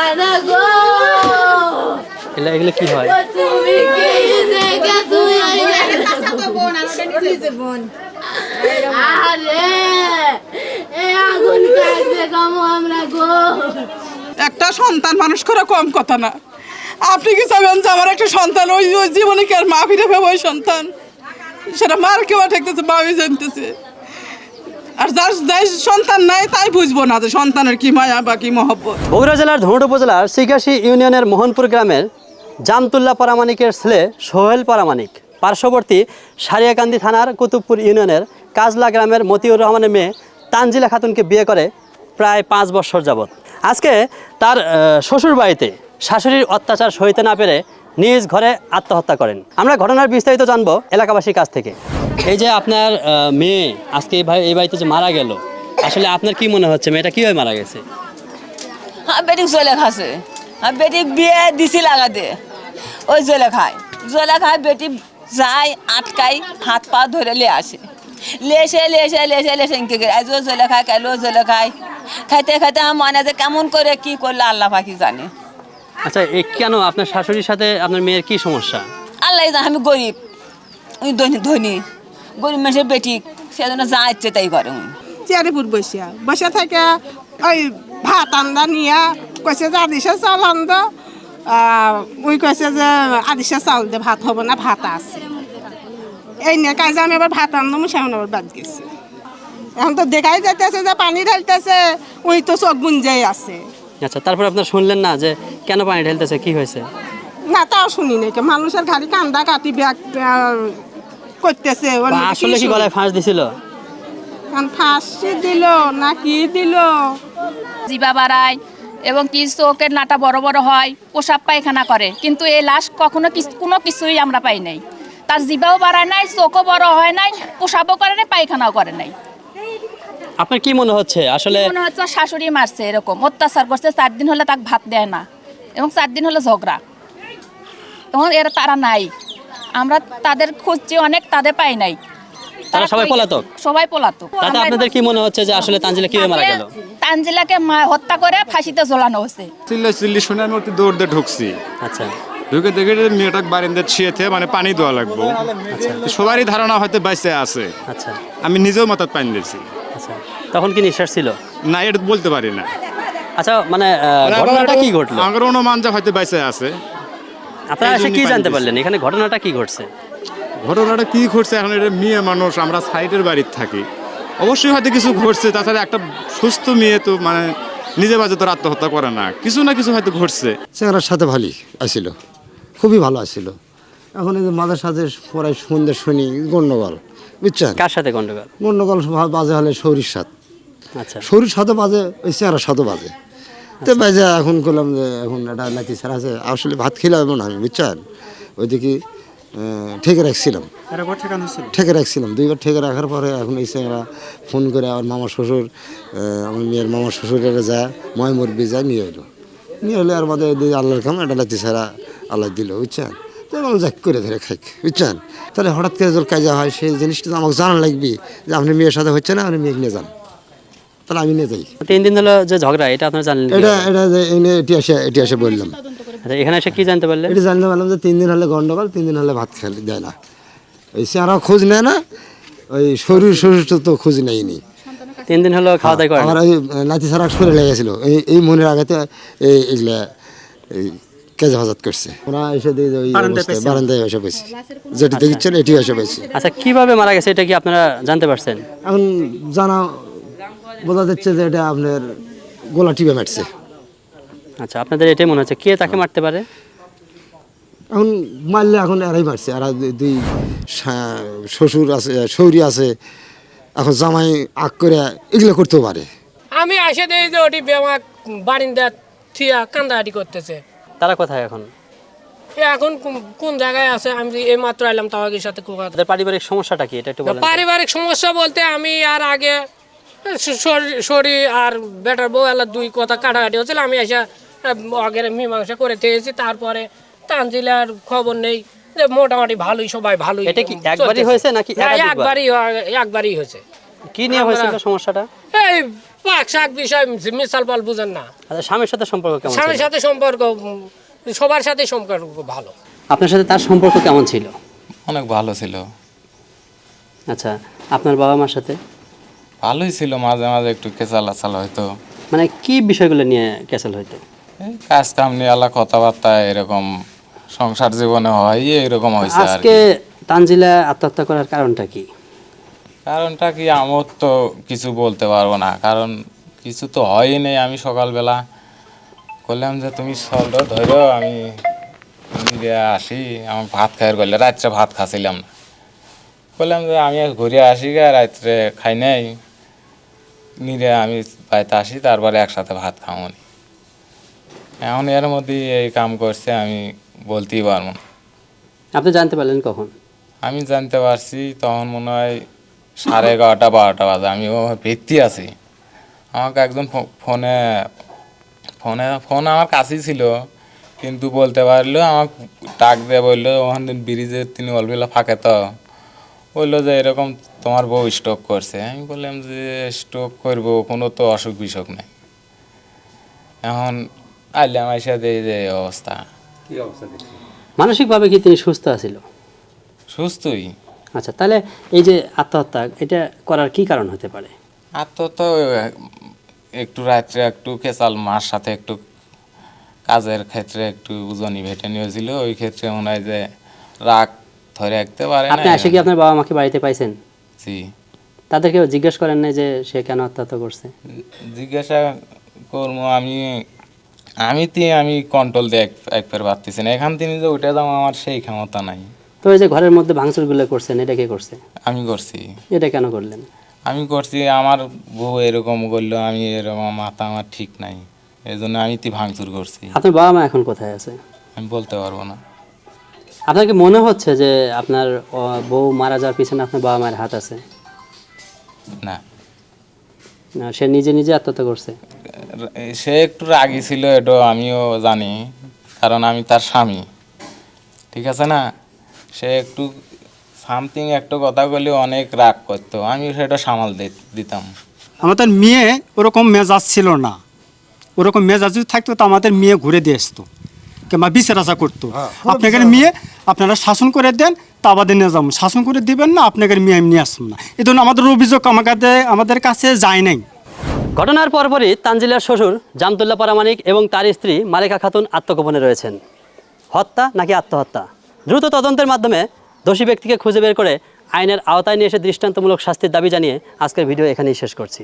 হয় না গো। এগুলো এগুলো কি হয়? তুমি কি দেখে তুই আরে এই আগুন কাটবে কামো আমরা গো। একটা সন্তান মানুষ করা কম কথা না। আপনি কি চাবেন যে আমার একটা সন্তান? ওই ওই জীবনে কি আর মা ফিরে পাবো ওই সন্তান? সেটা মার কেউ ঠেকতেছে মামি জানতেছে। আর যার যাই সন্তান নাই তাই বুঝব না যে সন্তানের কি মায়া বা কি মহব্বত। বগুড়া জেলার ধুনট উপজেলার সিকাশি ইউনিয়নের মোহনপুর গ্রামের জামতুল্লাহ পারামানিকের ছেলে সোহেল পারামানিক পার্শ্ববর্তী সারিয়াকান্দি থানার কুতুবপুর ইউনিয়নের কাজলা গ্রামের মতিউর রহমানের মেয়ে তানজিলা খাতুনকে বিয়ে করে প্রায় পাঁচ বছর যাবৎ। আজকে তার শ্বশুর বাড়িতে শাশুড়ির অত্যাচার সইতে না পেরে নিজ ঘরে আত্মহত্যা করেন। আমরা ঘটনার বিস্তারিত জানব এলাকাবাসীর কাছ থেকে। এই যে আপনার মেয়ে আজকে এই ভাই- এই বাড়িতে যে মারা গেল আসলে আপনার কি মনে হচ্ছে? মেয়েটা কীভাবে মারা গেছে? হ্যাঁ বেটিক জলে খাসে হ্যাঁ বেটিক বিয়ে দিছি লাগাতে ওই জলে খায়। জলে খায় বেটি যায় আটকাই হাত পা ধরে লে আসে। লেসে লেসে লেসে লেসে ইনকে গেলে আজও জলে খায় কালো জলে খায়। খাইতে খাইতে আমার মনে যে কেমন করে কি করলে আল্লাহ পাখি জানে। আচ্ছা এ কেন আপনার শাশুড়ির সাথে আপনার মেয়ের কি সমস্যা? আল্লাহ জানে আমি গরিব। ওই ধনী ধনী। গরিব মানুষের বেটি সেজন্য যা ইচ্ছে তাই করে উনি। চেয়ারিপুর বসিয়া। বসে থেকে ওই ভাত আন্দা নিয়া কইছে যে আদিশা চাল আন্দ। ওই কইছে যে আদিশা চাল দে ভাত হব না ভাত আছে। এই নিয়ে কাজে আমি আবার ভাত আনলাম সেমন আবার বাদ গেছে। এখন তো দেখাই যাইতেছে যে পানি ঢালতেছে ওই তো চোখ গুঞ্জাই আছে। আচ্ছা তারপর আপনার শুনলেন না যে কেন পানি ঢেলতেছে কি হয়েছে? না তাও শুনি নাকি মানুষের খালি কান্দা কাটি ব্যাগ করতেছে বা আসলে কি গলায় ফাঁস দিছিল? ফাঁসি দিল না কি দিল? জিবা বাড়ায় এবং কি চোখের নাটা বড় বড় হয় পোশাক পায়খানা করে। কিন্তু এই লাশ কখনো কোনো কিছুই আমরা পাই নাই। তার জিবাও বাড়ায় নাই চোখও বড় হয় নাই পোশাকও করে নাই পায়খানাও করে নাই। আপনার কি মনে হচ্ছে? আসলে মনে হচ্ছে? শাশুড়ি মারছে এরকম। অত্যাচার করছে চার দিন হলে তাকে ভাত দেয় না। এবং চার দিন হলে ঝগড়া। এবং এরা তারা নাই। আমরা তাদের খুঁজছি অনেক তাদের পাই নাই। তারা সবাই পলাতক? সবাই পলাতক। তাতে আপনাদের কি মনে হচ্ছে যে আসলে তানজিলা কীভাবে মারা গেল? তানজিলাকে হত্যা করে ফাঁসিতে ঝোলানো হয়েছে। চিল্লা চিল্লি শুনে আমি একটু দৌড় দিয়ে ঢুকছি। আচ্ছা। ঢুকে দেখে মেয়েটা মানে পানি দেওয়া লাগবো। তো সবারই ধারণা হয়তো বাইসে আছে। আচ্ছা। আমি নিজেও মাথার পানি দিয়েছি আচ্ছা তখন কি নিঃশ্বাস ছিল? না এটা বলতে পারি না। আচ্ছা মানে ঘটনাটা কি ঘটলো? আমার অনুমান যে হয়তো বাইসে আছে আপনারা এসে কি জানতে পারলেন? এখানে ঘটনাটা কি ঘটছে? ঘটনাটা কি ঘটছে? এখন এটা মেয়ে মানুষ আমরা সাইডের বাড়ির থাকি। অবশ্যই হয়তো কিছু ঘটছে তাছাড়া একটা সুস্থ মেয়ে তো মানে নিজে বাজে তো আত্মহত্যা করে না। কিছু না কিছু হয়তো ঘটছে। চেহারার সাথে ভালোই আসিল খুবই ভালো আসিল এখন এই যে মাঝে সাথে পড়ায় সন্ধ্যে শুনি গণ্ডগোল বুঝছেন? কার সাথে গন্ডগোল? গণ্ডগোল ভা- বাজে হলে শরীর সাথ আচ্ছা। শরীর সাথে বাজে ওই চেহারার সাথে বাজে। তো বাজে এখন করলাম যে এখন এটা নাতি ছাড়া আছে আসলে ভাত খেলাম এমন আমি বুঝছেন? ওইদিকে ঠেকে রাখছিলাম। ঠেকে রাখছিলাম। দুইবার ঠেকে রাখার পরে এখন এই চেহারা ফোন করে আমার মামা শ্বশুর আমার মেয়ের মামা শ্বশুরের যায় ময় মুরবি যায় নিয়ে এলো। নিয়ে এলে আর দুই আল্লাহর কাম এটা লাতি ছাড়া আল্লাহ দিল বুঝছেন? তো যাক করে ধরে খাই বুঝছেন? তাহলে হঠাৎ করে তোর কাজা হয় সেই জিনিসটা আমাকে জানা লাগবে যে আপনি মেয়ের সাথে হচ্ছে না আপনি মেয়েকে নিয়ে যান। তাহলে আমি নিয়ে যাই। তিন দিন হলো যে ঝগড়া এটা আপনারা জানলেন? এটা এটা যে এনে এটি আসে বললাম। আচ্ছা এখানে এসে কি জানতে পারলেন? এটি জানতে পারলাম যে তিন দিন হলে গন্ডগোল তিন দিন হলে ভাত খেলে দেয় না। ওই চেহারা খোঁজ নেয় না ওই শরীর শরীর তো খোঁজ নেয়নি। তিন দিন হলো খাওয়া দাওয়া করেন। আমার ওই নাতি ছাড়া সরে লেগেছিল। এই এই মনের আগাতে এই এগুলা এই কেজা হাজাত করছে। ওরা এসে দিয়ে ওই বারান্দায় এসে পেয়েছি যেটি দেখছেন এটি এসে পেয়েছি আচ্ছা কীভাবে মারা গেছে এটা কি আপনারা জানতে পারছেন? এখন জানা বোঝা যাচ্ছে যে এটা আপনার গোলা টিপে মারছে। আচ্ছা আপনাদের এটাই মনে হচ্ছে। কে তাকে মারতে পারে? এখন মারলে এখন এরাই মারছে। আর দুই- শ্বশুর আছে শৌরি আছে। এখন জামাই আগ করে এগুলো করতেও পারে। আমি আসে দেখি যে ওটি বেমা বারিন্দা থিয়া কান্দাহাটি করতেছে। তারা কোথায় এখন? এখন কোন- জায়গায় আছে? আমি এই মাত্র এলাম তাওয়াগের সাথে তাদের পারিবারিক সমস্যাটা কি? এটা একটু বলেন। পারিবারিক সমস্যা বলতে আমি আর আগে শরীর আর বেটার বউ এলা দুই কথা কাটাকাটি হচ্ছিল। আমি এসে আগের মীমাংসা করে থেয়েছি তারপরে তানজিলার খবর নেই যে মোটামুটি ভালোই সবাই ভালোই এটা কি একবারই হয়েছে নাকি একবারই একবারই হয়েছে। কি নিয়ে হয়েছিল সমস্যাটা? এই পাক শাক বিষয় মিসাল পাল বুঝেন না। আচ্ছা স্বামীর সাথে সম্পর্ক কেমন স্বামীর সাথে সম্পর্ক সবার সাথে সম্পর্ক ভালো। আপনার সাথে তার সম্পর্ক কেমন ছিল? অনেক ভালো ছিল। আচ্ছা আপনার বাবা মার সাথে? ভালোই ছিল মাঝে মাঝে একটু কেচালা চালা হয়তো মানে কি বিষয়গুলো নিয়ে হইতো? এই কাজ কাম নিয়ে আলা কথাবার্তা এরকম সংসার জীবনে হয় এরকম হয়েছে আজকে তানজিলা আত্মহত্যা করার কারণটা কি? কারণটা কি? আমার তো কিছু বলতে পারব না। কারণ কিছু তো হয়ই নেই। আমি সকালবেলা করলাম যে তুমি চলো ধরো আমি আসি। আমার ভাত খাইয়ের করলে রাত্রে ভাত খাচ্ছিলাম না। বললাম যে আমি ঘুরে আসি গা রাত্রে খাই নাই। নিরে আমি বাড়িতে আসি তারপরে একসাথে ভাত নি। এখন এর মধ্যে এই কাম করছে আমি বলতেই পারব না। আপনি জানতে পারলেন কখন? আমি জানতে পারছি তখন মনে হয় সাড়ে এগারোটা বারোটা বাজে। আমি ও ব্যক্তি আছি। আমাকে একজন ফোনে ফোনে ফোন আমার কাছেই ছিল। কিন্তু বলতে পারল আমাকে ডাক দিয়ে বলল ওখানে ব্রিজের তিনি অলবেলা ফাঁকে তো। বলল যে এরকম তোমার বউ স্ট্রোক করছে। আমি বললাম যে স্ট্রোক করব কোনো তো অসুখ বিসুখ নেই। এখন আইলাম আইসা দিয়ে যে অবস্থা। মানসিকভাবে কি তিনি সুস্থ আছিল? সুস্থই। আচ্ছা তাহলে এই যে আত্মহত্যা এটা করার কি কারণ হতে পারে? তো একটু রাত্রে একটু কেসাল মার সাথে একটু কাজের ক্ষেত্রে একটু উজনি ভেটে নিয়েছিল ওই ক্ষেত্রে মনে হয় যে রাগ ধরে রাখতে পারে আপনি এসে কি আপনার বাবা মাকে বাড়িতে পাইছেন? জি। তাদেরকে জিজ্ঞেস করেন না যে সে কেন আত্মহত্যা করছে? জিজ্ঞাসা করব আমি আমি তি আমি কন্ট্রোল দিয়ে একবার পারতেছি না। এখান থেকে যে উঠে যাব আমার সেই ক্ষমতা নাই। তো এই যে ঘরের মধ্যে ভাঙচুরগুলো করছেন এটা কে করছে? আমি করছি। এটা কেন করলেন? আমি করছি আমার বউ এরকম করল আমি এরকম মাথা আমার ঠিক নাই। এই জন্য আমি তি ভাঙচুর করছি। আপনার বাবা মা এখন কোথায় আছে? আমি বলতে পারব না। আপনার কি মনে হচ্ছে যে আপনার বউ মারা যাওয়ার পিছনে আপনার বাবা মায়ের হাত আছে? না। না, সে নিজে নিজে আত্মহত্যা করছে? সে একটু রাগি ছিল এটা আমিও জানি কারণ আমি তার স্বামী। ঠিক আছে না? সে একটু সামথিং একটা কথা বলে অনেক রাগ করতো। আমি সেটা সামাল দি- দিতাম। আমাদের মেয়ে ওরকম মেজাজ ছিল না। ওরকম মেজাজ যদি থাকতো তো আমাদের মেয়ে ঘুরে দিয়ে আসতো কিংবা বিচার আশা করতো। আপনাকে মেয়ে আপনারা শাসন করে দেন তা আমাদের নিয়ে যাব। শাসন করে দিবেন না আপনাকে মেয়ে এমনি আসব না। এই জন্য আমাদের অভিযোগ আমাকে আমাদের কাছে যায় নাই। ঘটনার পরপরই তানজিলার শ্বশুর জামতুল্লাহ পারামানিক এবং তার স্ত্রী মালিকা খাতুন আত্মগোপনে রয়েছেন। হত্যা নাকি আত্মহত্যা? দ্রুত তদন্তের মাধ্যমে দোষী ব্যক্তিকে খুঁজে বের করে আইনের আওতায় নিয়ে এসে দৃষ্টান্তমূলক শাস্তির দাবি জানিয়ে আজকের ভিডিও এখানেই শেষ করছি।